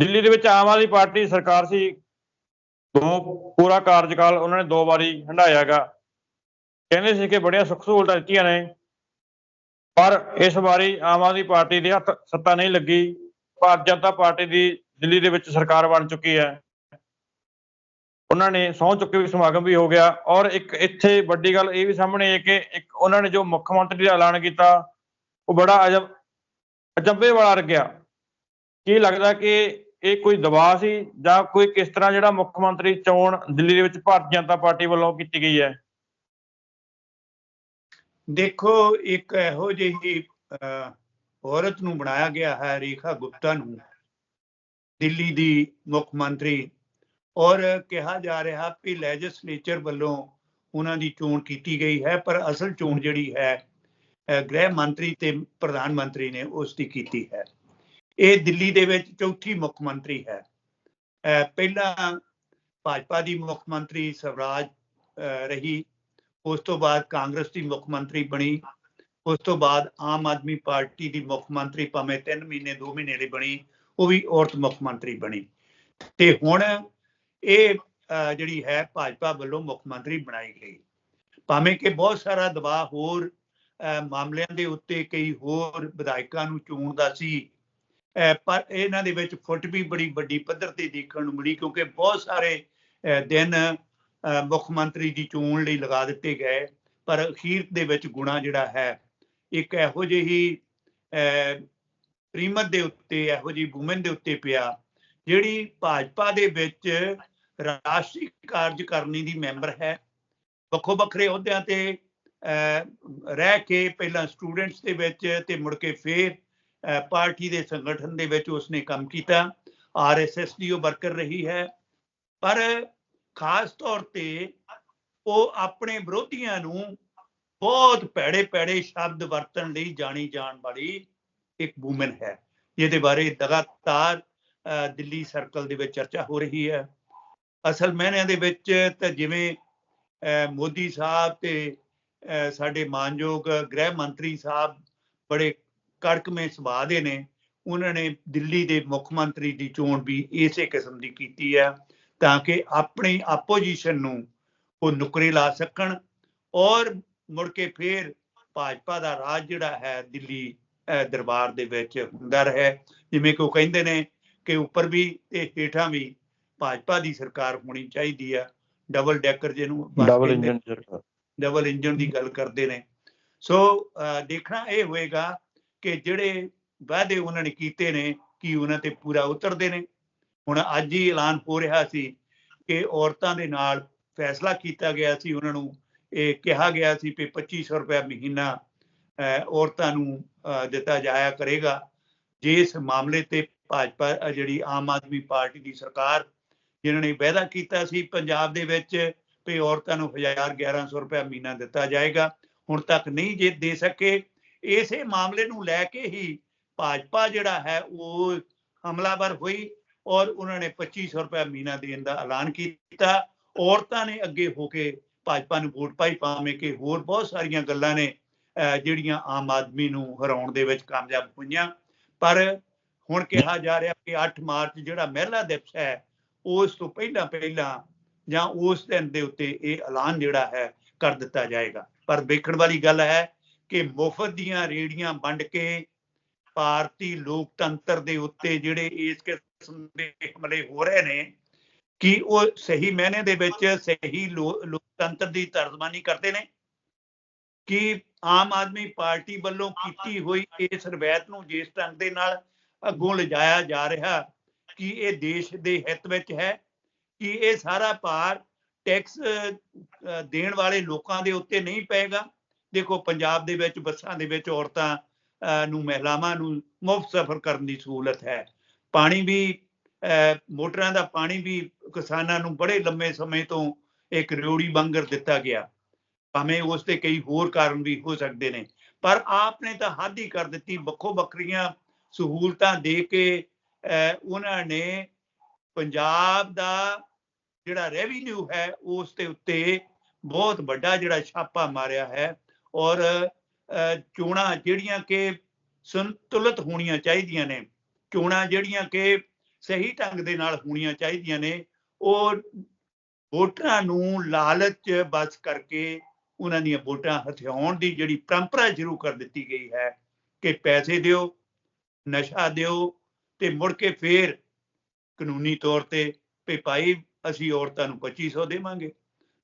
ਦਿੱਲੀ ਦੇ ਵਿੱਚ ਆਮ ਆਦਮੀ ਪਾਰਟੀ ਸਰਕਾਰ ਸੀ। ਦੋ ਪੂਰਾ ਕਾਰਜਕਾਲ ਉਹਨਾਂ ਨੇ ਦੋ ਵਾਰੀ ਹੰਢਾਇਆਗਾ। ਕਹਿੰਦੇ ਸੀ ਕਿ ਬੜੀਆਂ ਸੁੱਖ ਸਹੂਲਤਾਂ ਦਿੱਤੀਆਂ ਨੇ, ਪਰ ਇਸ ਵਾਰੀ ਆਮ ਆਦਮੀ ਪਾਰਟੀ ਦੇ ਹੱਥ ਸੱਤਾ ਨਹੀਂ ਲੱਗੀ। ਭਾਰਤ ਜਨਤਾ ਪਾਰਟੀ ਦੀ ਦਿੱਲੀ ਦੇ ਵਿੱਚ ਸਰਕਾਰ ਬਣ ਚੁੱਕੀ ਹੈ। ਉਹਨਾਂ ਨੇ ਸਹੁੰ ਚੁੱਕੇ ਵੀ ਸਮਾਗਮ ਵੀ ਹੋ ਗਿਆ। ਔਰ ਇੱਕ ਇੱਥੇ ਵੱਡੀ ਗੱਲ ਇਹ ਵੀ ਸਾਹਮਣੇ ਹੈ ਕਿ ਇੱਕ ਉਹਨਾਂ ਨੇ ਜੋ ਮੁੱਖ ਮੰਤਰੀ ਦਾ ਐਲਾਨ ਕੀਤਾ, ਉਹ ਬੜਾ ਅਜਬ ਅਚੰਭੇ ਵਾਲਾ ਲੱਗਿਆ ਕੀ ਲੱਗਦਾ ਕਿ ਇਹ ਕੋਈ ਦਬਾਅ ਸੀ ਜਾਂ ਕੋਈ ਕਿਸ ਤਰ੍ਹਾਂ ਜਿਹੜਾ ਮੁੱਖ ਮੰਤਰੀ ਚੋਣ ਦਿੱਲੀ ਦੇ ਵਿੱਚ ਭਾਰਤੀ ਜਨਤਾ ਪਾਰਟੀ ਵੱਲੋਂ ਕੀਤੀ ਗਈ ਹੈ? ਦੇਖੋ, ਇੱਕ ਇਹੋ ਜਿਹੀ ਔਰਤ ਨੂੰ ਬਣਾਇਆ ਗਿਆ ਹੈ, ਰੇਖਾ ਗੁਪਤਾ ਨੂੰ, ਦਿੱਲੀ ਦੀ ਮੁੱਖ ਮੰਤਰੀ। ਔਰ ਕਿਹਾ ਜਾ ਰਿਹਾ ਕਿ ਲੈਜਿਸਲੇਚਰ ਵੱਲੋਂ ਉਹਨਾਂ ਦੀ ਚੋਣ ਕੀਤੀ ਗਈ ਹੈ, ਪਰ ਅਸਲ ਚੋਣ ਜਿਹੜੀ ਹੈ ਗ੍ਰਹਿ ਮੰਤਰੀ ਤੇ ਪ੍ਰਧਾਨ ਮੰਤਰੀ ਨੇ ਉਸ ਦੀ ਕੀਤੀ ਹੈ। ਇਹ ਦਿੱਲੀ ਦੇ ਵਿੱਚ ਚੌਥੀ ਮੁੱਖ ਮੰਤਰੀ ਹੈ। ਅਹ, ਪਹਿਲਾਂ ਭਾਜਪਾ ਦੀ ਮੁੱਖ ਮੰਤਰੀ ਸਵਰਾਜ ਰਹੀ ਉਸ ਤੋਂ ਬਾਅਦ ਕਾਂਗਰਸ ਦੀ ਮੁੱਖ ਮੰਤਰੀ ਬਣੀ ਉਸ ਤੋਂ ਬਾਅਦ ਆਮ ਆਦਮੀ ਪਾਰਟੀ ਦੀ ਮੁੱਖ ਮੰਤਰੀ ਭਾਵੇਂ 3 ਮਹੀਨੇ 2 ਮਹੀਨੇ ਲਈ ਬਣੀ ਉਹ ਵੀ ਔਰਤ ਮੁੱਖ ਮੰਤਰੀ ਬਣੀ। ਤੇ ਹੁਣ ਇਹ ਜਿਹੜੀ ਹੈ ਭਾਜਪਾ ਵੱਲੋਂ ਮੁੱਖ ਮੰਤਰੀ ਬਣਾਈ ਗਈ। ਭਾਵੇਂ ਕਿ ਬਹੁਤ ਸਾਰਾ ਦਬਾਅ ਹੋਰ ਅਹ, ਮਾਮਲਿਆਂ ਦੇ ਉੱਤੇ ਕਈ ਹੋਰ ਵਿਧਾਇਕਾਂ ਨੂੰ ਚੁਣਦਾ ਸੀ ਪਰ ਇਹਨਾਂ ਦੇ ਵਿੱਚ ਫੁੱਟ ਵੀ ਬੜੀ ਵੱਡੀ ਪੱਧਰ ਤੇ ਦੇਖਣ ਨੂੰ ਮਿਲੀ ਕਿਉਂਕਿ ਬਹੁਤ ਸਾਰੇ ਅਹ, ਦਿਨ ਅਹ ਮੁੱਖ ਮੰਤਰੀ ਦੀ ਚੋਣ ਲਈ ਲਗਾ ਦਿੱਤੇ ਗਏ ਪਰ ਅਖੀਰ ਦੇ ਵਿੱਚ ਗੁਣਾ ਜਿਹੜਾ ਹੈ ਇੱਕ ਇਹੋ ਜਿਹੀ ਪ੍ਰੀਮਤ ਦੇ ਉੱਤੇ ਇਹੋ ਜਿਹੀ ਵੂਮਨ ਦੇ ਉੱਤੇ ਪਿਆ ਜਿਹੜੀ ਭਾਜਪਾ ਦੇ ਵਿੱਚ ਰਾਸ਼ਟਰੀ ਕਾਰਜਕਾਰਨੀ ਦੀ ਮੈਂਬਰ ਹੈ। ਵੱਖੋ ਵੱਖਰੇ ਅਹੁਦਿਆਂ ਤੇ ਅਹ, ਰਹਿ ਕੇ ਪਹਿਲਾਂ ਸਟੂਡੈਂਟਸ ਦੇ ਵਿੱਚ ਤੇ ਮੁੜ ਕੇ ਫੇਰ ਪਾਰਟੀ ਦੇ ਸੰਗਠਨ ਦੇ ਵਿੱਚ ਉਸਨੇ ਕੰਮ ਕੀਤਾ। ਆਰਐਸਐਸ ਦੀ ਉਹ ਵਰਕਰ ਰਹੀ ਹੈ। ਪਰ ਖਾਸ ਤੌਰ ਤੇ ਉਹ ਆਪਣੇ ਵਿਰੋਧੀਆਂ ਨੂੰ ਬਹੁਤ ਭੈੜੇ ਭੈੜੇ ਸ਼ਬਦ ਵਰਤਣ ਲਈ ਜਾਣੀ ਜਾਣ ਵਾਲੀ ਇੱਕ ਵੂਮਨ ਹੈ। ਜਿਹਦੇ ਬਾਰੇ ਲਗਾਤਾਰ ਅਹ, ਦਿੱਲੀ ਸਰਕਲ ਦੇ ਵਿੱਚ ਚਰਚਾ ਹੋ ਰਹੀ ਹੈ। ਅਸਲ ਮਹੀਨਿਆਂ ਦੇ ਵਿੱਚ ਤਾਂ ਜਿਵੇਂ ਅਹ, ਮੋਦੀ ਸਾਹਿਬ ਤੇ ਅਹ, ਸਾਡੇ ਮਾਨਯੋਗ ਗ੍ਰਹਿ ਮੰਤਰੀ ਸਾਹਿਬ ਬੜੇ ਕੜਕਵੇਂ ਸੁਭਾਅ ਦੇ ਨੇ ਉਹਨਾਂ ਨੇ ਦਿੱਲੀ ਦੇ ਮੁੱਖ ਮੰਤਰੀ ਦੀ ਚੋਣ ਵੀ ਇਸੇ ਕਿਸਮ ਦੀ ਕੀਤੀ ਹੈ ਤਾਂ ਕਿ ਆਪਣੀ ਆਪੋਜੀਸ਼ਨ ਨੂੰ ਉਹ ਨੁਕਰੇ ਲਾ ਸਕਣ ਔਰ ਮੁੜ ਕੇ ਫੇਰ ਭਾਜਪਾ ਦਾ ਰਾਜ ਜਿਹੜਾ ਹੈ ਦਿੱਲੀ ਦਰਬਾਰ ਦੇ ਵਿੱਚ ਹੁੰਦਾ ਰਹੇ। ਜਿਵੇਂ ਕਿ ਉਹ ਕਹਿੰਦੇ ਨੇ ਕਿ ਉੱਪਰ ਵੀ ਤੇ ਹੇਠਾਂ ਵੀ ਭਾਜਪਾ ਦੀ ਸਰਕਾਰ ਹੋਣੀ ਚਾਹੀਦੀ ਆ ਡਬਲ ਡੈਕਰ ਜਿਹਨੂੰ ਡਬਲ ਇੰਜਨ ਸਰਕਾਰ ਡਬਲ ਇੰਜਨ ਦੀ ਗੱਲ ਕਰਦੇ ਨੇ। ਸੋ ਦੇਖਣਾ ਇਹ ਹੋਏਗਾ ਕਿ ਜਿਹੜੇ ਵਾਅਦੇ ਉਹਨਾਂ ਨੇ ਕੀਤੇ ਨੇ ਕਿ ਉਹਨਾਂ ਤੇ ਪੂਰਾ ਉਤਰਦੇ ਨੇ। ਹੁਣ ਅੱਜ ਹੀ ਐਲਾਨ ਹੋ ਰਿਹਾ ਸੀ ਕਿ ਔਰਤਾਂ ਦੇ ਨਾਲ ਫੈਸਲਾ ਕੀਤਾ ਗਿਆ ਸੀ ਉਹਨਾਂ ਨੂੰ ਇਹ ਕਿਹਾ ਗਿਆ ਸੀ ਕਿ 2500 ਰੁਪਏ ਮਹੀਨਾ ਔਰਤਾਂ ਨੂੰ ਅਹ, ਦਿੱਤਾ ਜਾਇਆ ਕਰੇਗਾ। ਜੇ ਇਸ ਮਾਮਲੇ ਤੇ ਭਾਜਪਾ ਜਿਹੜੀ ਆਮ ਆਦਮੀ ਪਾਰਟੀ ਦੀ ਸਰਕਾਰ ਜਿਨ੍ਹਾਂ ਨੇ ਵਾਅਦਾ ਕੀਤਾ ਸੀ ਪੰਜਾਬ ਦੇ ਵਿੱਚ ਵੀ ਔਰਤਾਂ ਨੂੰ 1000 1100 ਰੁਪਏ ਮਹੀਨਾ ਦਿੱਤਾ ਜਾਏਗਾ ਹੁਣ ਤੱਕ ਨਹੀਂ ਜੇ ਦੇ ਸਕੇ ਇਸੇ ਮਾਮਲੇ ਨੂੰ ਲੈ ਕੇ ਹੀ ਭਾਜਪਾ ਜਿਹੜਾ ਹੈ, ਉਹ ਹਮਲਾਵਰ ਹੋਈ ਔਰ ਉਹਨਾਂ ਨੇ 2500 ਰੁਪਏ ਮਹੀਨਾ ਦੇਣ ਦਾ ਐਲਾਨ ਕੀਤਾ। ਔਰਤਾਂ ਨੇ ਅੱਗੇ ਹੋ ਕੇ ਭਾਜਪਾ ਨੂੰ ਵੋਟ ਪਾਈ, ਭਾਵੇਂ ਕਿ ਹੋਰ ਬਹੁਤ ਸਾਰੀਆਂ ਗੱਲਾਂ ਨੇ ਜਿਹੜੀਆਂ ਆਮ ਆਦਮੀ ਨੂੰ ਹਰਾਉਣ ਦੇ ਵਿੱਚ ਕਾਮਯਾਬ ਹੋਈਆਂ। ਪਰ ਹੁਣ ਕਿਹਾ ਜਾ ਰਿਹਾ ਕਿ 8 ਮਾਰਚ ਜਿਹੜਾ ਮਹਿਲਾ ਦਿਵਸ ਹੈ, ਉਸ ਤੋਂ ਪਹਿਲਾਂ ਪਹਿਲਾਂ ਜਾਂ ਉਸ ਦਿਨ ਦੇ ਉੱਤੇ ਇਹ ਐਲਾਨ ਜਿਹੜਾ ਹੈ, ਕਰ ਦਿੱਤਾ ਜਾਏਗਾ। ਪਰ ਵੇਖਣ ਵਾਲੀ ਗੱਲ ਹੈ ਕਿ ਮੁਫਤ ਦੀਆਂ ਰੇੜੀਆਂ ਵੰਡ ਕੇ ਭਾਰਤੀ ਲੋਕਤੰਤਰ ਦੇ ਉੱਤੇ ਜਿਹੜੇ ਇਸ ਕਿਸਮ ਦੇ ਹਮਲੇ ਹੋ ਰਹੇ ਨੇ, ਕਿ ਉਹ ਸਹੀ ਮਾਇਨੇ ਦੇ ਵਿੱਚ ਸਹੀ ਲੋ- ਲੋਕਤੰਤਰ ਦੀ ਤਰਜਮਾਨੀ ਕਰਦੇ ਨੇ? ਕਿ ਆਮ ਆਦਮੀ ਪਾਰਟੀ ਵੱਲੋਂ ਕੀਤੀ ਹੋਈ ਇਸ ਰਵਾਇਤ ਨੂੰ ਜਿਸ ਢੰਗ ਦੇ ਨਾਲ ਅੱਗੋਂ ਲਿਜਾਇਆ ਜਾ ਰਿਹਾ, ਕਿ ਇਹ ਦੇਸ਼ ਦੇ ਹਿੱਤ ਵਿੱਚ ਹੈ? ਕਿ ਇਹ ਸਾਰਾ ਭਾਰ ਟੈਕਸ ਦੇਣ ਵਾਲੇ ਲੋਕਾਂ ਦੇ ਉੱਤੇ ਨਹੀਂ ਪਏਗਾ? ਦੇਖੋ ਪੰਜਾਬ ਦੇ ਵਿੱਚ ਬੱਸਾਂ ਦੇ ਵਿੱਚ ਔਰਤਾਂ ਅ, ਨੂੰ ਮਹਿਲਾਵਾਂ ਨੂੰ ਮੁਫਤ ਸਫ਼ਰ ਕਰਨ ਦੀ ਸਹੂਲਤ ਹੈ। ਪਾਣੀ ਵੀ ਅ, ਮੋਟਰਾਂ ਦਾ ਪਾਣੀ ਵੀ ਕਿਸਾਨਾਂ ਨੂੰ ਬੜੇ ਲੰਮੇ ਸਮੇਂ ਤੋਂ ਇੱਕ ਰਿਓੜੀ ਬੰਗਰ ਦਿੱਤਾ ਗਿਆ। ਭਾਵੇਂ ਉਸ ਦੇ ਕਈ ਹੋਰ ਕਾਰਨ ਵੀ ਹੋ ਸਕਦੇ ਨੇ ਪਰ ਆਪ ਨੇ ਤਾਂ ਹੱਦ ਹੀ ਕਰ ਦਿੱਤੀ। ਵੱਖੋ ਵੱਖਰੀਆਂ ਸਹੂਲਤਾਂ ਦੇ ਕੇ ਅ, ਉਹਨਾਂ ਨੇ ਪੰਜਾਬ ਦਾ ਜਿਹੜਾ ਰੈਵਨਿਊ ਹੈ ਉਸ ਦੇ ਉੱਤੇ ਬਹੁਤ ਵੱਡਾ ਜਿਹੜਾ ਛਾਪਾ ਮਾਰਿਆ ਹੈ। ਔਰ ਅ, ਚੋਣਾਂ ਜਿਹੜੀਆਂ ਕਿ ਸੰਤੁਲਿਤ ਹੋਣੀਆਂ ਚਾਹੀਦੀਆਂ ਨੇ ਚੋਣਾਂ ਜਿਹੜੀਆਂ ਕਿ ਸਹੀ ਢੰਗ ਦੇ ਨਾਲ ਹੋਣੀਆਂ ਚਾਹੀਦੀਆਂ ਨੇ ਉਹ ਵੋਟਰਾਂ ਨੂੰ ਲਾਲਚ 'ਚ ਬਸ ਕਰਕੇ ਉਹਨਾਂ ਦੀਆਂ ਵੋਟਾਂ ਹਥਿਆਉਣ ਦੀ ਜਿਹੜੀ ਪਰੰਪਰਾ ਸ਼ੁਰੂ ਕਰ ਦਿੱਤੀ ਗਈ ਹੈ ਕਿ ਪੈਸੇ ਦਿਓ ਨਸ਼ਾ ਦਿਓ ਤੇ ਮੁੜ ਕੇ ਫੇਰ ਕਾਨੂੰਨੀ ਤੌਰ ਤੇ ਵੀ ਭਾਈ ਅਸੀਂ ਔਰਤਾਂ ਨੂੰ 2500 ਦੇਵਾਂਗੇ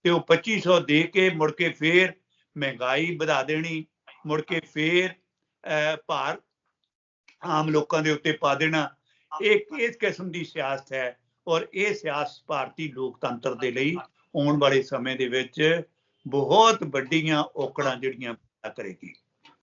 ਤੇ ਉਹ 2500 ਦੇ ਕੇ ਮੁੜ ਕੇ ਫੇਰ ਮਹਿੰਗਾਈ ਵਧਾ ਦੇਣੀ ਮੁੜ ਕੇ ਫੇਰ ਅਹ, ਭਾਰ ਆਮ ਲੋਕਾਂ ਦੇ ਉੱਤੇ ਪਾ ਦੇਣਾ ਇਹ ਇਸ ਕਿਸਮ ਦੀ ਸਿਆਸਤ ਹੈ? ਔਰ ਇਹ ਸਿਆਸਤ ਭਾਰਤੀ ਲੋਕਤੰਤਰ ਦੇ ਲਈ ਆਉਣ ਵਾਲੇ ਸਮੇਂ ਦੇ ਵਿੱਚ ਬਹੁਤ ਵੱਡੀਆਂ ਔਕੜਾਂ ਜਿਹੜੀਆਂ ਕਰੇਗੀ।